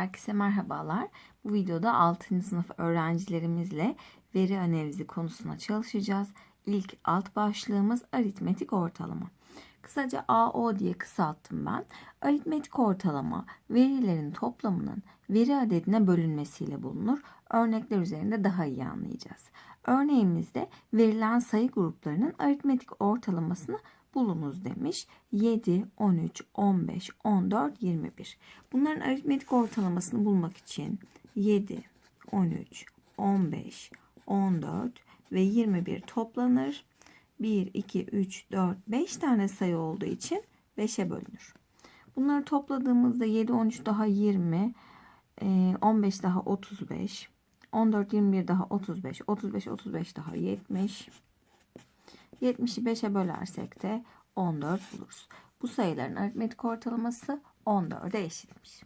Herkese merhabalar. Bu videoda 6. sınıf öğrencilerimizle veri analizi konusuna çalışacağız. İlk alt başlığımız aritmetik ortalama. Kısaca AO diye kısalttım ben. Aritmetik ortalama verilerin toplamının veri adedine bölünmesiyle bulunur. Örnekler üzerinde daha iyi anlayacağız. Örneğimizde verilen sayı gruplarının aritmetik ortalamasını bulunuz demiş. 7, 13, 15, 14, 21. Bunların aritmetik ortalamasını bulmak için 7, 13, 15, 14 ve 21 toplanır. 1, 2, 3, 4, 5 tane sayı olduğu için 5'e bölünür. Bunları topladığımızda 7, 13 daha 20, 15 daha 35, 14, 21 daha 35, 35, 35 daha 70, 70'i 5'e bölersek de 14 buluruz. Bu sayıların aritmetik ortalaması 14'e eşitmiş.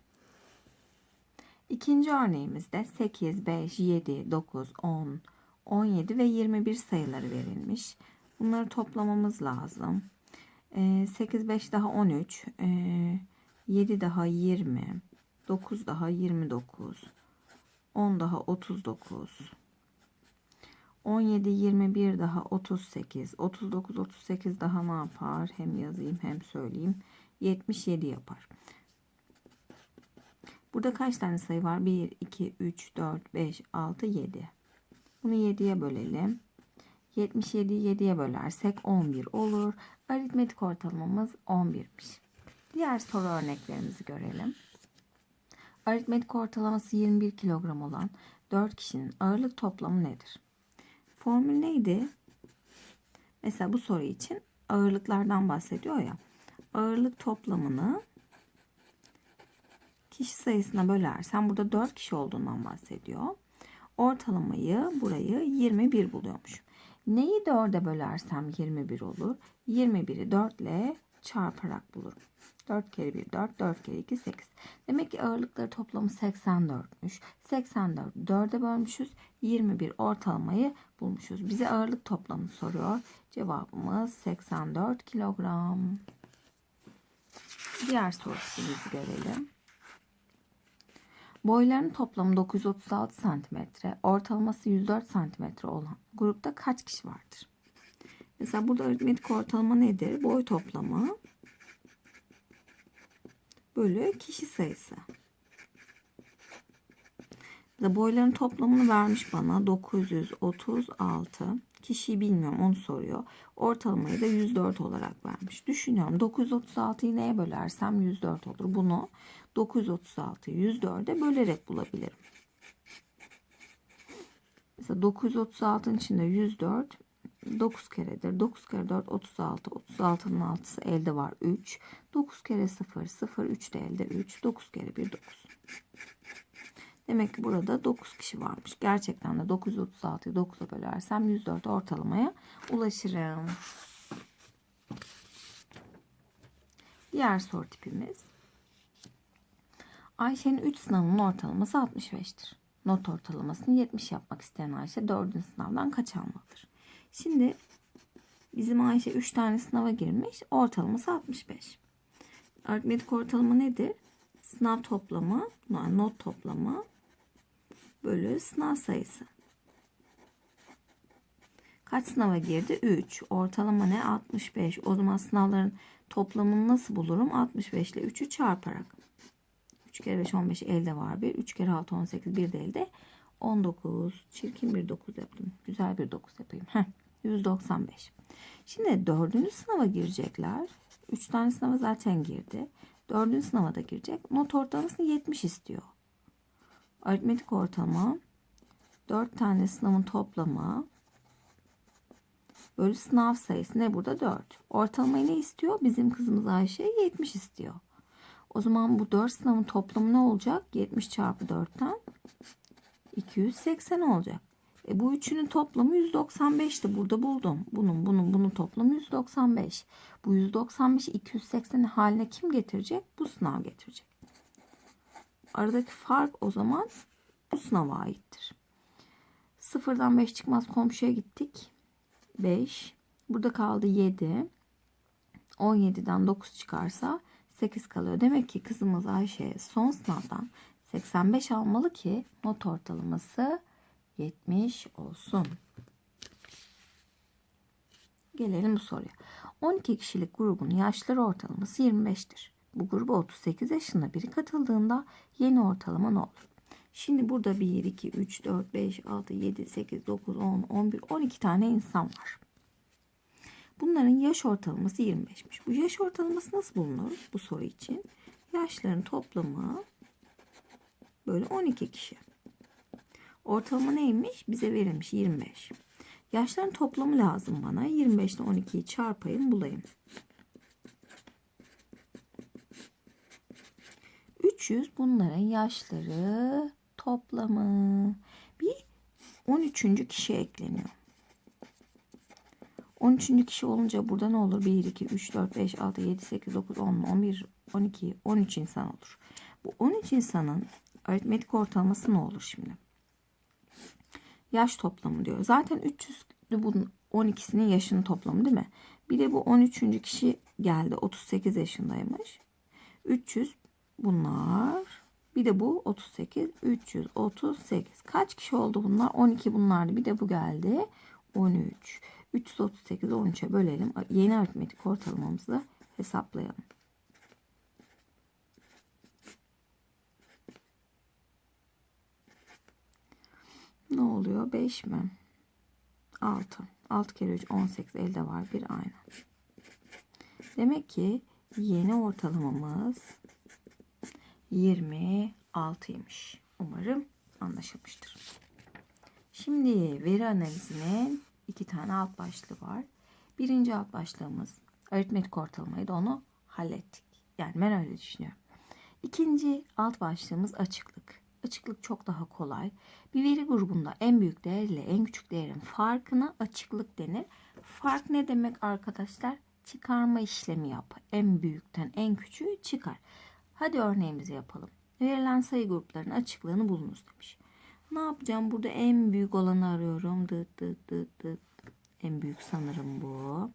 İkinci örneğimizde 8, 5, 7, 9, 10, 17 ve 21 sayıları verilmiş. Bunları toplamamız lazım. 8, 5 daha 13, 7 daha 20, 9 daha 29, 10 daha 39, 17, 21 daha 38. 39, 38 daha ne yapar? Hem yazayım hem söyleyeyim. 77 yapar. Burada kaç tane sayı var? 1, 2, 3, 4, 5, 6, 7. Bunu 7'ye bölelim. 77'yi 7'ye bölersek 11 olur. Aritmetik ortalamamız 11'miş. Diğer soru örneklerimizi görelim. Aritmetik ortalaması 21 kilogram olan 4 kişinin ağırlık toplamı nedir? Formül neydi? Mesela bu soru için ağırlıklardan bahsediyor ya. Ağırlık toplamını kişi sayısına bölersen burada 4 kişi olduğundan bahsediyor. Ortalamayı burayı 21 buluyormuş. Neyi 4'e bölersem 21 olur. 21'i 4 ile çarparak bulurum. 4 kere 1 4, 4 kere 2 8. Demek ki ağırlıkları toplamı 84'müş. 84 4'e bölmüşüz. 21 ortalamayı bulmuşuz. Bize ağırlık toplamını soruyor. Cevabımız 84 kilogram. Diğer sorumuzu görelim. Boylarının toplamı 936 cm, ortalaması 104 cm olan grupta kaç kişi vardır? Mesela burada aritmetik ortalama nedir? Boy toplamı bölü kişi sayısı. Boyların toplamını vermiş bana 936. Kişiyi bilmiyorum onu soruyor. Ortalamayı da 104 olarak vermiş. Düşünüyorum 936'yı neye bölersem 104 olur. Bunu 936'yı 104'e bölerek bulabilirim. Mesela 936'ın içinde 104 9 keredir. 9 kere 4 36. 36'nın 6'sı elde var 3. 9 kere 0 0 3 de elde 3. 9 kere 1 9. Demek ki burada 9 kişi varmış. Gerçekten de 936'yı 9'a bölersem 104 ortalamaya ulaşırım. Diğer soru tipimiz. Ayşe'nin 3 sınavının ortalaması 65'tir. Not ortalamasını 70 yapmak isteyen Ayşe 4. sınavdan kaç almalıdır? Şimdi bizim Ayşe 3 tane sınava girmiş. Ortalaması 65. Aritmetik ortalama nedir? Sınav toplamı, yani not toplamı bölü sınav sayısı. Kaç sınava girdi? 3. Ortalama ne? 65. O zaman sınavların toplamını nasıl bulurum? 65 ile 3'ü çarparak. 3 kere 5 15 elde var 1. 3 kere 6 18 bir de elde. 19. Çirkin bir 9 yaptım. Güzel bir 9 yapayım. Heh. 195. Şimdi dördüncü sınava girecekler. Üç tane sınava zaten girdi. Dördüncü sınava da girecek. Not ortalamasını 70 istiyor. Aritmetik ortalama 4 tane sınavın toplamı bölü sınav sayısı ne burada 4. Ortalamayı ne istiyor? Bizim kızımız Ayşe 70 istiyor. O zaman bu 4 sınavın toplamı ne olacak? 70 çarpı 4'ten 280 olacak. E bu üçünün toplamı 195'ti. Burada buldum. Bunun bunun bunun toplamı 195. Bu 195'i 280 haline kim getirecek? Bu sınav getirecek. Aradaki fark o zaman bu sınava aittir. Sıfırdan 5 çıkmaz komşuya gittik. 5. Burada kaldı 7. 17'den 9 çıkarsa 8 kalıyor. Demek ki kızımız Ayşe son sınavdan 85 almalı ki not ortalaması 70 olsun. Gelelim bu soruya. 12 kişilik grubun yaşları ortalaması 25'tir. Bu gruba 38 yaşında biri katıldığında yeni ortalama ne olur? Şimdi burada 1, 2, 3, 4, 5, 6, 7, 8, 9, 10, 11, 12 tane insan var. Bunların yaş ortalaması 25'miş. Bu yaş ortalaması nasıl bulunur bu soru için? Yaşların toplamı böyle 12 kişi. Ortalama neymiş? Bize verilmiş 25. Yaşların toplamı lazım bana. 25 ile 12'yi çarpayım bulayım. 300 bunların yaşları toplamı. Bir 13. kişi ekleniyor. 13. kişi olunca burada ne olur? 1, 2, 3, 4, 5, 6, 7, 8, 9, 10, 11, 12, 13 insan olur. Bu 13 insanın aritmetik ortalaması ne olur şimdi? Yaş toplamı diyor. Zaten 300 bunun 12'sinin yaşının toplamı değil mi? Bir de bu 13. kişi geldi. 38 yaşındaymış. 300 bunlar. Bir de bu 38. 338. Kaç kişi oldu bunlar? 12 bunlardı. Bir de bu geldi. 13. 338'i 13'e bölelim. Yeni aritmetik ortalamamızı hesaplayalım. Ne oluyor? 5 mi? 6. 6 kere 3 18 elde var bir aynı. Demek ki yeni ortalamamız 26'ymış. Umarım anlaşılmıştır. Şimdi veri analizinin iki tane alt başlığı var. Birinci alt başlığımız aritmetik ortalamaydı onu hallettik. Yani ben öyle düşünüyorum. İkinci alt başlığımız açıklık. Açıklık çok daha kolay. Bir veri grubunda en büyük değer ile en küçük değerin farkına açıklık denir. Fark ne demek arkadaşlar? Çıkarma işlemi yap. En büyükten en küçüğü çıkar. Hadi örneğimizi yapalım. Verilen sayı gruplarının açıklığını bulunuz demiş. Ne yapacağım? Burada en büyük olanı arıyorum. Dıt dıt dıt dıt. En büyük sanırım bu.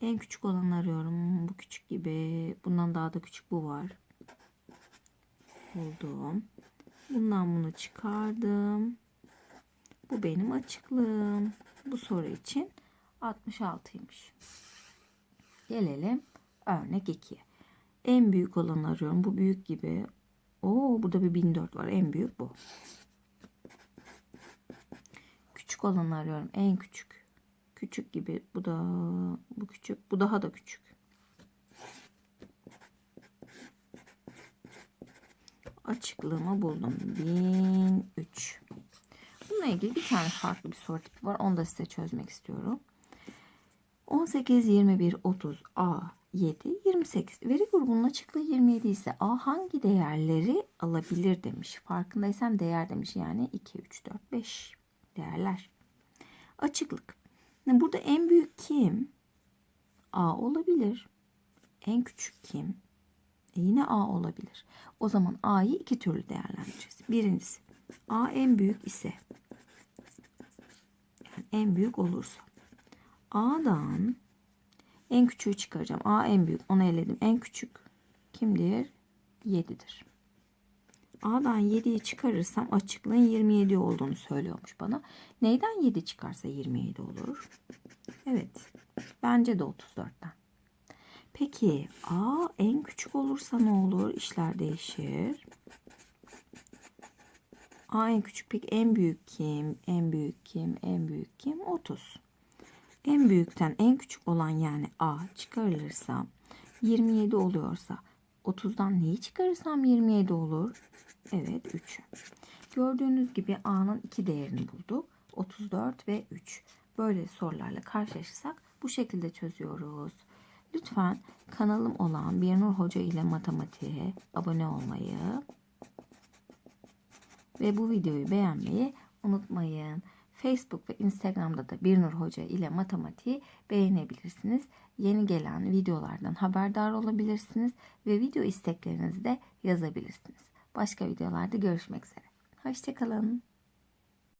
En küçük olanı arıyorum. Bu küçük gibi. Bundan daha da küçük bu var. Buldum. Bundan bunu çıkardım. Bu benim açıklığım. Bu soru için 66'ymış. Gelelim örnek 2'ye. En büyük olanı arıyorum. Bu büyük gibi. Oo burada bir 1004 var. En büyük bu. Küçük olanı arıyorum. En küçük. Küçük gibi. Bu da bu küçük. Bu daha da küçük. Açıklığımı buldum. 1003. Bununla ilgili bir tane farklı bir soru tipi var. Onu da size çözmek istiyorum. 18, 21, 30, A, 7, 28. Veri grubunun açıklığı 27 ise A hangi değerleri alabilir demiş. Farkındaysan değer demiş. Yani 2, 3, 4, 5 değerler. Açıklık. Burada en büyük kim? A olabilir. En küçük kim? Yine A olabilir. O zaman A'yı iki türlü değerlendireceğiz. Birincisi A en büyük ise yani en büyük olursa A'dan en küçüğü çıkaracağım. A en büyük. Onu eledim. En küçük kimdir? 7'dir. A'dan 7'yi çıkarırsam açıklığın 27 olduğunu söylüyormuş bana. Neyden 7 çıkarsa 27 olur? Evet. Bence de 34'ten. Peki A en küçük olursa ne olur? İşler değişir. A en küçük. Peki en büyük kim? En büyük kim? En büyük kim? 30. En büyükten en küçük olan yani A çıkarılırsa 27 oluyorsa 30'dan neyi çıkarırsam 27 olur? Evet 3. Gördüğünüz gibi A'nın iki değerini bulduk. 34 ve 3. Böyle sorularla karşılaşırsak bu şekilde çözüyoruz. Lütfen kanalım olan Birnur Hoca ile matematiğe abone olmayı ve bu videoyu beğenmeyi unutmayın. Facebook ve Instagram'da da Birnur Hoca ile matematiği beğenebilirsiniz. Yeni gelen videolardan haberdar olabilirsiniz ve video isteklerinizi de yazabilirsiniz. Başka videolarda görüşmek üzere. Hoşçakalın.